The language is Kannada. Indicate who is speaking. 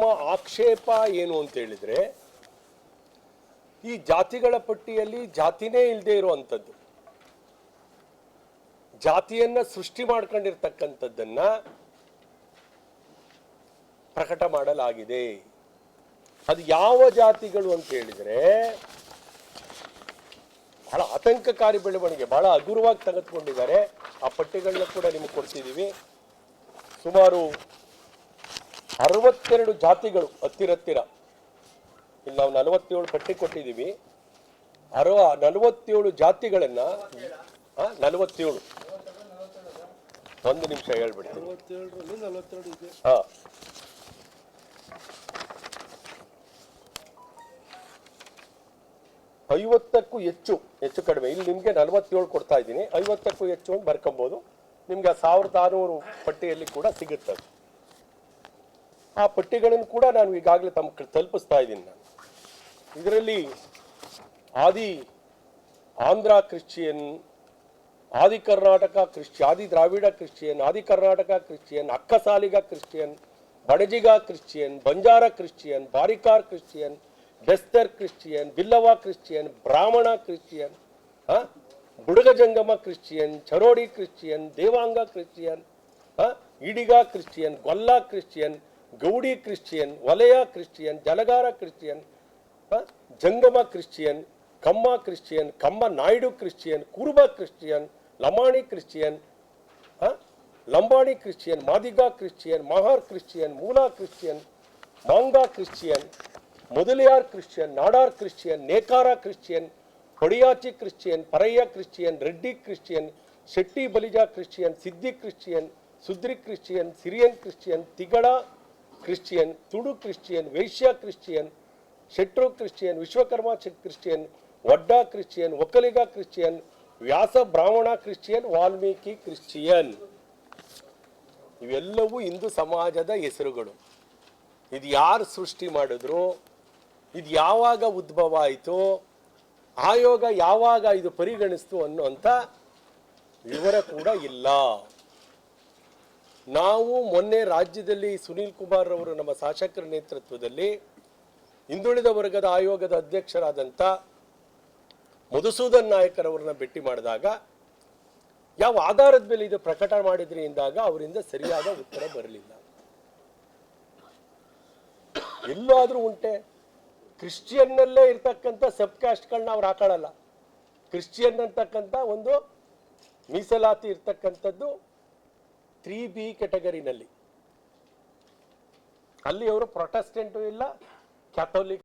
Speaker 1: ನಮ್ಮ ಆಕ್ಷೇಪ ಏನು ಅಂತ ಹೇಳಿದ್ರೆ, ಈ ಜಾತಿಗಳ ಪಟ್ಟಿಯಲ್ಲಿ ಜಾತಿನೇ ಇಲ್ಲದೆ ಇರುವಂಥದ್ದು. ಜಾತಿಯನ್ನ ಸೃಷ್ಟಿ ಮಾಡ್ಕೊಂಡಿರ್ತಕ್ಕಂಥದ್ದನ್ನ ಪ್ರಕಟ ಮಾಡಲಾಗಿದೆ. ಅದು ಯಾವ ಜಾತಿಗಳು ಅಂತ ಹೇಳಿದ್ರೆ, ಬಹಳ ಆತಂಕಕಾರಿ ಬೆಳವಣಿಗೆ, ಬಹಳ ಹಗುರವಾಗಿ ತೆಗೆದುಕೊಂಡಿದ್ದಾರೆ. ಆ ಪಟ್ಟಿಗಳನ್ನ ಕೂಡ ನಿಮಗೆ ಕೊಡ್ತಿದ್ದೀವಿ ಸುಮಾರು ಅರವತ್ತೆರಡು ಜಾತಿಗಳು ಹತ್ತಿರ ಹತ್ತಿರ ಇಲ್ಲಿ ನಾವು ನಲವತ್ತೇಳು ಪಟ್ಟಿ ಕೊಟ್ಟಿದ್ದೀವಿ. ಅರವ ನಲವತ್ತೇಳು ಜಾತಿಗಳನ್ನ ನಲವತ್ತೇಳು. ಒಂದು ನಿಮಿಷ ಹೇಳ್ಬಿಡ್ತೀನಿ.
Speaker 2: ಇದೆ.
Speaker 1: ಹಾ. ಐವತ್ತಕ್ಕೂ ಹೆಚ್ಚು ಹೆಚ್ಚು ಕಡಿಮೆ. ಇಲ್ಲಿ ನಿಮಗೆ ನಲವತ್ತೇಳು ಕೊಡ್ತಾ ಇದ್ದೀನಿ. ಐವತ್ತಕ್ಕೂ ಹೆಚ್ಚು ಅಂತ ಬರ್ಕೊಬೋದು. ನಿಮ್ಗೆ ಸಾವಿರದ ಆರುನೂರು ಪಟ್ಟಿಯಲ್ಲಿ ಕೂಡ ಸಿಗುತ್ತೆ ಅದು. ಆ ಪಟ್ಟಿಗಳನ್ನು ಕೂಡ ನಾನು ಈಗಾಗಲೇ ತಮ್ಮ ತಲುಪಿಸ್ತಾ ಇದ್ದೀನಿ ನಾನು ಇದರಲ್ಲಿ ಆದಿ Andhra Christian Adi Karnataka ಕ್ರಿಶ್ಚಿ Adi Dravida Christian Adi Karnataka Christian Akkasaliga Christian Badajiga Christian Banjara Christian Barikar Christian Bestar Christian Billava Christian Brahmana Christian? Budaga Jangama Christian Charodi Christian Devanga Christian Idiga Ediga Christian Golla Christian Gowdi Christian Valaya Christian Jalagara Christian ಆ? Jangama Christian Kamma Christian Kamma Naidu Christian Kuruba Christian Lamani Christian ಆ? Lambani Christian Madiga Christian Mahar Christian Moola Christian Manga Christian Mudaliar Christian Nadar Christian Nekara Christian Hodiyachi Christian Paraiya Christian Reddy Christian Shetty Balija Christian Siddi Christian Sudri Christian Syrian Christian Tigala Christian, Tudu Christian, Vaishya Christian, Shetru Christian, Vishwakarma Christian, Vadda Christian, Vokkaliga Christian, Vyasa Brahmana Christian, Valmiki Christian. ಇವೆಲ್ಲವೂ ಹಿಂದೂ ಸಮಾಜದ ಹೆಸರುಗಳು. ಇದು ಯಾರು ಸೃಷ್ಟಿ ಮಾಡಿದ್ರು? ಇದು ಯಾವಾಗ ಉದ್ಭವ ಆಯಿತು? ಆಯೋಗ ಯಾವಾಗ ಇದು ಪರಿಗಣಿಸ್ತು ಅನ್ನುವಂಥ ವಿವರ ಕೂಡ ಇಲ್ಲ. ನಾವು ಮೊನ್ನೆ ರಾಜ್ಯದಲ್ಲಿ ಸುನೀಲ್ ಕುಮಾರ್ ಅವರು ನಮ್ಮ ಶಾಸಕರ ನೇತೃತ್ವದಲ್ಲಿ ಹಿಂದುಳಿದ ವರ್ಗದ ಆಯೋಗದ ಅಧ್ಯಕ್ಷರಾದಂಥ ಮಧುಸೂದನ್ ನಾಯಕರವರನ್ನ ಭೇಟಿ ಮಾಡಿದಾಗ ಯಾವ ಆಧಾರದ ಮೇಲೆ ಇದು ಪ್ರಕಟ ಮಾಡಿದ್ರಿ ಎಂದಾಗ ಅವರಿಂದ ಸರಿಯಾದ ಉತ್ತರ ಬರಲಿಲ್ಲ. ಎಲ್ಲಾದರೂ ಉಂಟೆ. ಕ್ರಿಶ್ಚಿಯನ್ನಲ್ಲೇ ಇರ್ತಕ್ಕಂಥ ಸಬ್ ಕ್ಯಾಸ್ಟ್ಗಳನ್ನ ಅವ್ರು ಹಾಕೊಳ್ಳಲ್ಲ ಕ್ರಿಶ್ಚಿಯನ್ ಅಂತಕ್ಕಂಥ ಒಂದು ಮೀಸಲಾತಿ ಇರ್ತಕ್ಕಂಥದ್ದು ತ್ರೀ ಬಿ ಕೆಟಗರಿನಲ್ಲಿ ಅಲ್ಲಿ ಅವರು ಪ್ರೊಟೆಸ್ಟೆಂಟು ಇಲ್ಲ ಕ್ಯಾಥೋಲಿಕ್